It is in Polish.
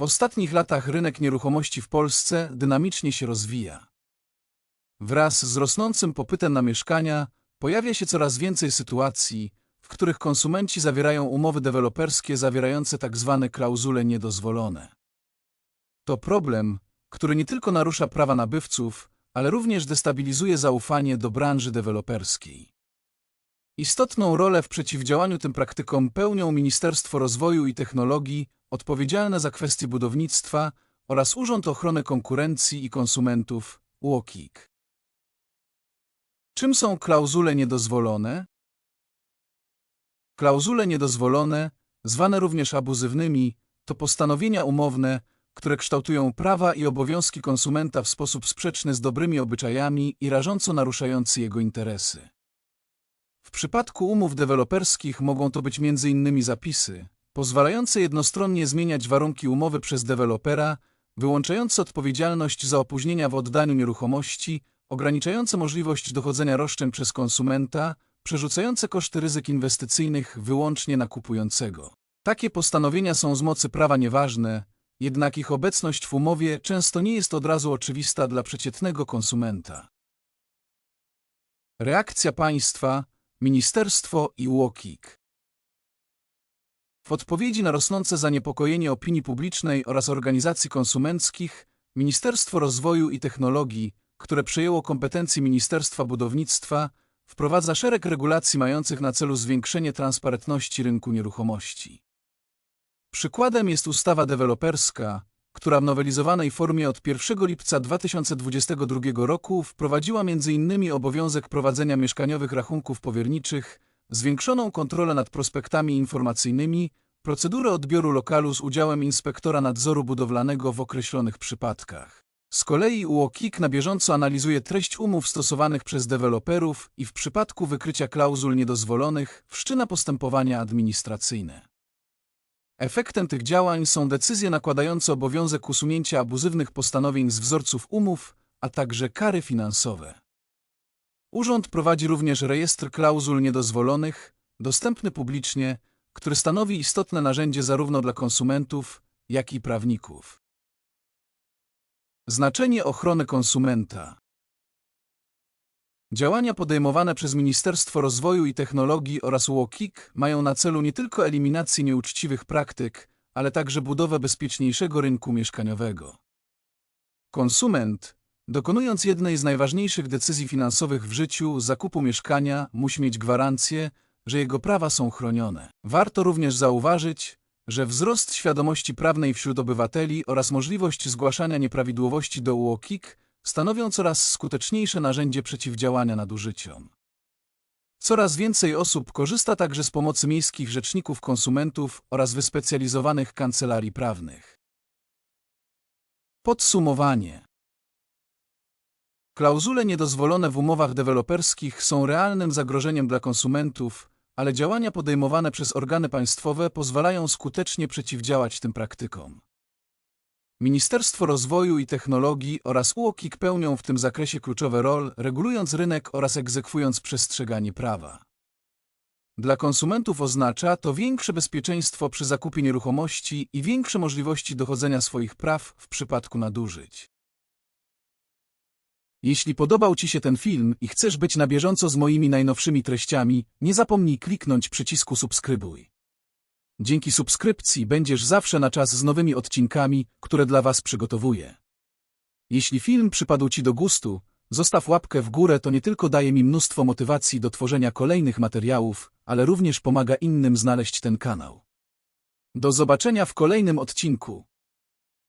W ostatnich latach rynek nieruchomości w Polsce dynamicznie się rozwija. Wraz z rosnącym popytem na mieszkania pojawia się coraz więcej sytuacji, w których konsumenci zawierają umowy deweloperskie zawierające tzw. klauzule niedozwolone. To problem, który nie tylko narusza prawa nabywców, ale również destabilizuje zaufanie do branży deweloperskiej. Istotną rolę w przeciwdziałaniu tym praktykom pełnią Ministerstwo Rozwoju i Technologii odpowiedzialne za kwestie budownictwa oraz Urząd Ochrony Konkurencji i Konsumentów UOKiK. Czym są klauzule niedozwolone? Klauzule niedozwolone, zwane również abuzywnymi, to postanowienia umowne, które kształtują prawa i obowiązki konsumenta w sposób sprzeczny z dobrymi obyczajami i rażąco naruszający jego interesy. W przypadku umów deweloperskich mogą to być m.in. zapisy, pozwalające jednostronnie zmieniać warunki umowy przez dewelopera, wyłączające odpowiedzialność za opóźnienia w oddaniu nieruchomości, ograniczające możliwość dochodzenia roszczeń przez konsumenta, przerzucające koszty ryzyk inwestycyjnych wyłącznie na kupującego. Takie postanowienia są z mocy prawa nieważne, jednak ich obecność w umowie często nie jest od razu oczywista dla przeciętnego konsumenta. Reakcja państwa, ministerstwo i UOKiK W odpowiedzi na rosnące zaniepokojenie opinii publicznej oraz organizacji konsumenckich, Ministerstwo Rozwoju i Technologii, które przejęło kompetencje Ministerstwa Budownictwa, wprowadza szereg regulacji mających na celu zwiększenie transparentności rynku nieruchomości. Przykładem jest ustawa deweloperska, która w nowelizowanej formie od 1 lipca 2022 roku wprowadziła m.in. obowiązek prowadzenia mieszkaniowych rachunków powierniczych, zwiększoną kontrolę nad prospektami informacyjnymi, procedurę odbioru lokalu z udziałem inspektora nadzoru budowlanego w określonych przypadkach. Z kolei UOKiK na bieżąco analizuje treść umów stosowanych przez deweloperów i w przypadku wykrycia klauzul niedozwolonych wszczyna postępowania administracyjne. Efektem tych działań są decyzje nakładające obowiązek usunięcia abuzywnych postanowień z wzorców umów, a także kary finansowe. Urząd prowadzi również rejestr klauzul niedozwolonych, dostępny publicznie, który stanowi istotne narzędzie zarówno dla konsumentów, jak i prawników. Znaczenie ochrony konsumenta Działania podejmowane przez Ministerstwo Rozwoju i Technologii oraz UOKiK mają na celu nie tylko eliminację nieuczciwych praktyk, ale także budowę bezpieczniejszego rynku mieszkaniowego. Konsument, dokonując jednej z najważniejszych decyzji finansowych w życiu, zakupu mieszkania, musi mieć gwarancję, że jego prawa są chronione. Warto również zauważyć, że wzrost świadomości prawnej wśród obywateli oraz możliwość zgłaszania nieprawidłowości do UOKiK stanowią coraz skuteczniejsze narzędzie przeciwdziałania nadużyciom. Coraz więcej osób korzysta także z pomocy miejskich rzeczników konsumentów oraz wyspecjalizowanych kancelarii prawnych. Podsumowanie Klauzule niedozwolone w umowach deweloperskich są realnym zagrożeniem dla konsumentów, ale działania podejmowane przez organy państwowe pozwalają skutecznie przeciwdziałać tym praktykom. Ministerstwo Rozwoju i Technologii oraz UOKiK pełnią w tym zakresie kluczowe rol, regulując rynek oraz egzekwując przestrzeganie prawa. Dla konsumentów oznacza to większe bezpieczeństwo przy zakupie nieruchomości i większe możliwości dochodzenia swoich praw w przypadku nadużyć. Jeśli podobał Ci się ten film i chcesz być na bieżąco z moimi najnowszymi treściami, nie zapomnij kliknąć przycisku subskrybuj. Dzięki subskrypcji będziesz zawsze na czas z nowymi odcinkami, które dla Was przygotowuję. Jeśli film przypadł Ci do gustu, zostaw łapkę w górę, to nie tylko daje mi mnóstwo motywacji do tworzenia kolejnych materiałów, ale również pomaga innym znaleźć ten kanał. Do zobaczenia w kolejnym odcinku.